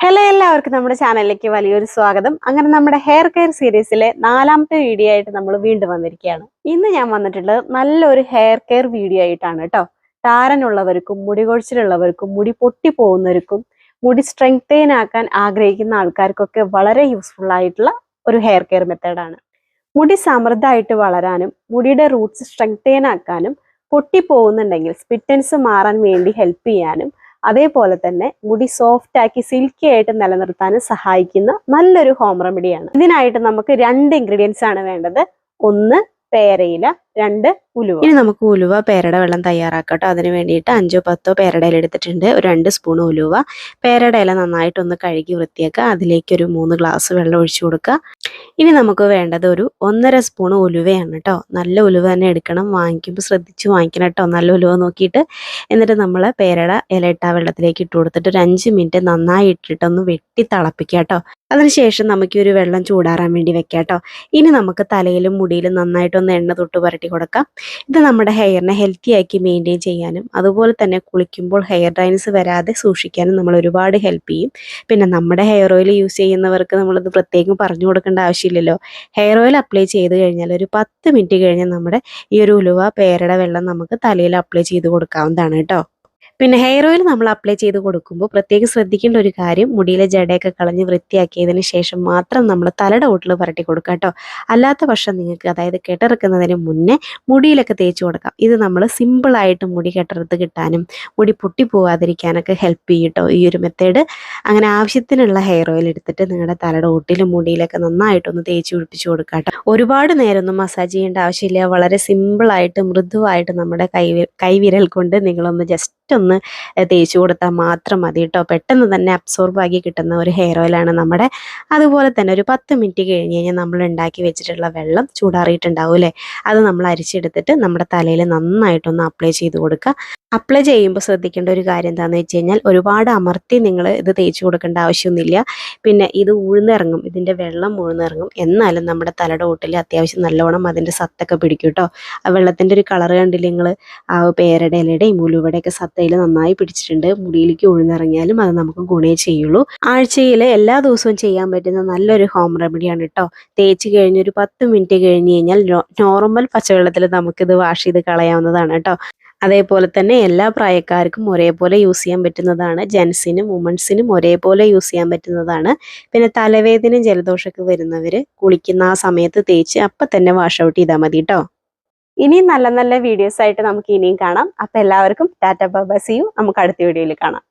Hello എല്ലാവർക്കും നമ്മുടെ ചാനലിലേക്ക് വലിയൊരു സ്വാഗതം. അങ്ങനെ നമ്മുടെ ഹെയർ കെയർ സീരീസിലെ നാലാമത്തെ വീഡിയോ ആയിട്ട് നമ്മൾ വീണ്ടും വന്നിരിക്കുകയാണ്. ഇന്ന് ഞാൻ വന്നിട്ടുള്ളത് നല്ലൊരു ഹെയർ കെയർ വീഡിയോ ആയിട്ടാണ് കേട്ടോ താരനുള്ളവർക്കും മുടി കൊഴിച്ചിലുള്ളവർക്കും മുടി പൊട്ടി പോകുന്നവർക്കും മുടി സ്ട്രെങ്തേൻ ആക്കാൻ ആഗ്രഹിക്കുന്ന ആൾക്കാർക്കൊക്കെ വളരെ യൂസ്ഫുൾ ആയിട്ടുള്ള ഒരു ഹെയർ കെയർ മെത്തേഡാണ് മുടി സമൃദ്ധമായിട്ട് വളരാനും മുടിയുടെ റൂട്ട്സ് സ്ട്രെങ്തേൻ ആക്കാനും പൊട്ടി പോകുന്നുണ്ടെങ്കിൽ സ്പിറ്റൻസ് മാറാൻ വേണ്ടി ഹെൽപ്പ് ചെയ്യാനും അതേപോലെ തന്നെ മുടി സോഫ്റ്റ് ആക്കി സിൽക്കി ആയിട്ട് നിലനിർത്താൻ സഹായിക്കുന്ന നല്ലൊരു ഹോം റെമഡിയാണ് ഇതിനായിട്ട് നമുക്ക് രണ്ട് ഇൻഗ്രീഡിയൻസ് ആണ് വേണ്ടത്. ഒന്ന് പേരയില രണ്ട് ഉലുവ. ഇനി നമുക്ക് ഉലുവ പേരയുടെ വെള്ളം തയ്യാറാക്കട്ടോ. അതിന് വേണ്ടിയിട്ട് അഞ്ചോ പത്തോ പേരയുടെ ഇല എടുത്തിട്ടുണ്ട്. ഒരു രണ്ട് സ്പൂൺ ഉലുവ. പേരയുടെ ഇല നന്നായിട്ടൊന്ന് കഴുകി വൃത്തിയാക്കുക. അതിലേക്ക് ഒരു മൂന്ന് ഗ്ലാസ് വെള്ളം ഒഴിച്ചു കൊടുക്കുക. ഇനി നമുക്ക് വേണ്ടത് ഒരു ഒന്നര സ്പൂൺ ഉലുവയാണ് കേട്ടോ. നല്ല ഉലുവ തന്നെ എടുക്കണം. വാങ്ങിക്കുമ്പോൾ ശ്രദ്ധിച്ച് വാങ്ങിക്കണം കേട്ടോ. നല്ല ഉലുവ നോക്കിയിട്ട്. എന്നിട്ട് നമ്മൾ പേരട ഇലയിട്ട വെള്ളത്തിലേക്ക് ഇട്ട് കൊടുത്തിട്ട് ഒരു അഞ്ച് മിനിറ്റ് നന്നായി ഇട്ടിട്ടൊന്ന് വെട്ടി തിളപ്പിക്കുക കേട്ടോ. അതിനുശേഷം നമുക്ക് ഒരു വെള്ളം ചൂടാറാൻ വേണ്ടി വെക്കാം കേട്ടോ. ഇനി നമുക്ക് തലയിലും മുടിയിലും നന്നായിട്ടൊന്ന് എണ്ണ തൊട്ട് പുരട്ടി കൊടുക്കാം. ഇത് നമ്മുടെ ഹെയറിനെ ഹെൽത്തി ആക്കി മെയിന്റെയിൻ ചെയ്യാനും അതുപോലെ തന്നെ കുളിക്കുമ്പോൾ ഹെയർ ഡ്രൈനസ് വരാതെ സൂക്ഷിക്കാനും നമ്മൾ ഒരുപാട് ഹെൽപ്പ് ചെയ്യും. പിന്നെ നമ്മുടെ ഹെയർ ഓയിൽ യൂസ് ചെയ്യുന്നവർക്ക് നമ്മളിത് പ്രത്യേകം പറഞ്ഞു കൊടുക്കേണ്ട ആവശ്യമില്ലല്ലോ. ഹെയർ ഓയിൽ അപ്ലൈ ചെയ്ത് കഴിഞ്ഞാൽ ഒരു പത്ത് മിനിറ്റ് കഴിഞ്ഞാൽ നമ്മുടെ ഈ ഒരു ഉലുവ പേരയുടെ വെള്ളം നമുക്ക് തലയിൽ അപ്ലൈ ചെയ്ത് കൊടുക്കാവുന്നതാണ് കേട്ടോ. പിന്നെ ഹെയർ ഓയിൽ നമ്മൾ അപ്ലൈ ചെയ്ത് കൊടുക്കുമ്പോൾ പ്രത്യേകം ശ്രദ്ധിക്കേണ്ട ഒരു കാര്യം മുടിയിലെ ജടയൊക്കെ കളഞ്ഞ് വൃത്തിയാക്കിയതിന് ശേഷം മാത്രം നമ്മൾ തലയുടെ ഓട്ടിൽ പുരട്ടി കൊടുക്കുക കേട്ടോ. അല്ലാത്ത പക്ഷം നിങ്ങൾക്ക് അതായത് കെട്ടിറക്കുന്നതിന് മുന്നേ മുടിയിലൊക്കെ തേച്ച് കൊടുക്കാം. ഇത് നമ്മൾ സിമ്പിളായിട്ട് മുടി കെട്ടിറത്ത് കിട്ടാനും മുടി പൊട്ടി പോവാതിരിക്കാനൊക്കെ ഹെൽപ്പ് ചെയ്യും കേട്ടോ. ഈ ഒരു മെത്തേഡ് അങ്ങനെ ആവശ്യത്തിനുള്ള ഹെയർ ഓയിൽ എടുത്തിട്ട് നിങ്ങളുടെ തലയുടെ ഓട്ടിലും മുടിയിലൊക്കെ നന്നായിട്ടൊന്ന് തേച്ച് പിടിപ്പിച്ച് കൊടുക്കുക കേട്ടോ. ഒരുപാട് നേരമൊന്നും മസാജ് ചെയ്യേണ്ട ആവശ്യമില്ല. വളരെ സിമ്പിളായിട്ട് മൃദുവായിട്ട് നമ്മുടെ കൈ കൈവിരൽ കൊണ്ട് നിങ്ങളൊന്ന് ജസ്റ്റ് ഒന്ന് തേച്ച് കൊടുത്താൽ മാത്രം മതി കേട്ടോ. പെട്ടെന്ന് തന്നെ അബ്സോർബ് ആക്കി കിട്ടുന്ന ഒരു ഹെയർ ഓയിലാണ് നമ്മുടെ. അതുപോലെ തന്നെ ഒരു പത്ത് മിനിറ്റ് കഴിഞ്ഞ് കഴിഞ്ഞാൽ നമ്മൾ ഉണ്ടാക്കി വെച്ചിട്ടുള്ള വെള്ളം ചൂടാറിയിട്ടുണ്ടാവും അല്ലേ? അത് നമ്മൾ അരിച്ചെടുത്തിട്ട് നമ്മുടെ തലയിൽ നന്നായിട്ടൊന്ന് അപ്ലൈ ചെയ്ത് കൊടുക്കുക. അപ്ലൈ ചെയ്യുമ്പോൾ ശ്രദ്ധിക്കേണ്ട ഒരു കാര്യം എന്താണെന്ന് വെച്ച് കഴിഞ്ഞാൽ ഒരുപാട് അമർത്തി നിങ്ങൾ ഇത് തേച്ച് കൊടുക്കേണ്ട ആവശ്യമൊന്നുമില്ല. പിന്നെ ഇത് ഉഴുന്നിറങ്ങും ഇതിന്റെ വെള്ളം ഉഴുന്നിറങ്ങും. എന്നാലും നമ്മുടെ തലയുടെ ഓട്ടിൽ അത്യാവശ്യം നല്ലോണം അതിന്റെ സത്തൊക്കെ പിടിക്കും കേട്ടോ. ആ വെള്ളത്തിന്റെ ഒരു കളർ കണ്ടില്ല നിങ്ങൾ ആ പേരടയിലയുടെയും ഉലുവയുടെയൊക്കെ സത്തയിൽ നന്നായി പിടിച്ചിട്ടുണ്ട്. മുടിയിലേക്ക് ഉഴുന്നിറങ്ങിയാലും അത് നമുക്ക് ഗുണേ ചെയ്യുള്ളൂ. ആഴ്ചയിൽ എല്ലാ ദിവസവും ചെയ്യാൻ പറ്റുന്ന നല്ലൊരു ഹോം റെമഡിയാണ് കേട്ടോ തേച്ച് കഴിഞ്ഞ് ഒരു പത്ത് മിനിറ്റ് കഴിഞ്ഞ് കഴിഞ്ഞാൽ നോർമൽ പച്ചവെള്ളത്തിൽ നമുക്കിത് വാഷ് ചെയ്ത് കളയാവുന്നതാണ് കേട്ടോ അതേപോലെ തന്നെ എല്ലാ പ്രായക്കാർക്കും ഒരേപോലെ യൂസ് ചെയ്യാൻ പറ്റുന്നതാണ്. ജെൻസിനും വുമൺസിനും ഒരേപോലെ യൂസ് ചെയ്യാൻ പറ്റുന്നതാണ്. പിന്നെ തലവേദന ജലദോഷമൊക്കെ വരുന്നവർ കുളിക്കുന്ന ആ സമയത്ത് തേച്ച് അപ്പം തന്നെ വാഷ് ഔട്ട് ചെയ്താൽ മതി കേട്ടോ ഇനിയും നല്ല നല്ല വീഡിയോസ് ആയിട്ട് നമുക്ക് ഇനിയും കാണാം. അപ്പൊ എല്ലാവർക്കും ടാറ്റ ബൈ സി യു നമുക്ക് അടുത്ത വീഡിയോയിൽ കാണാം.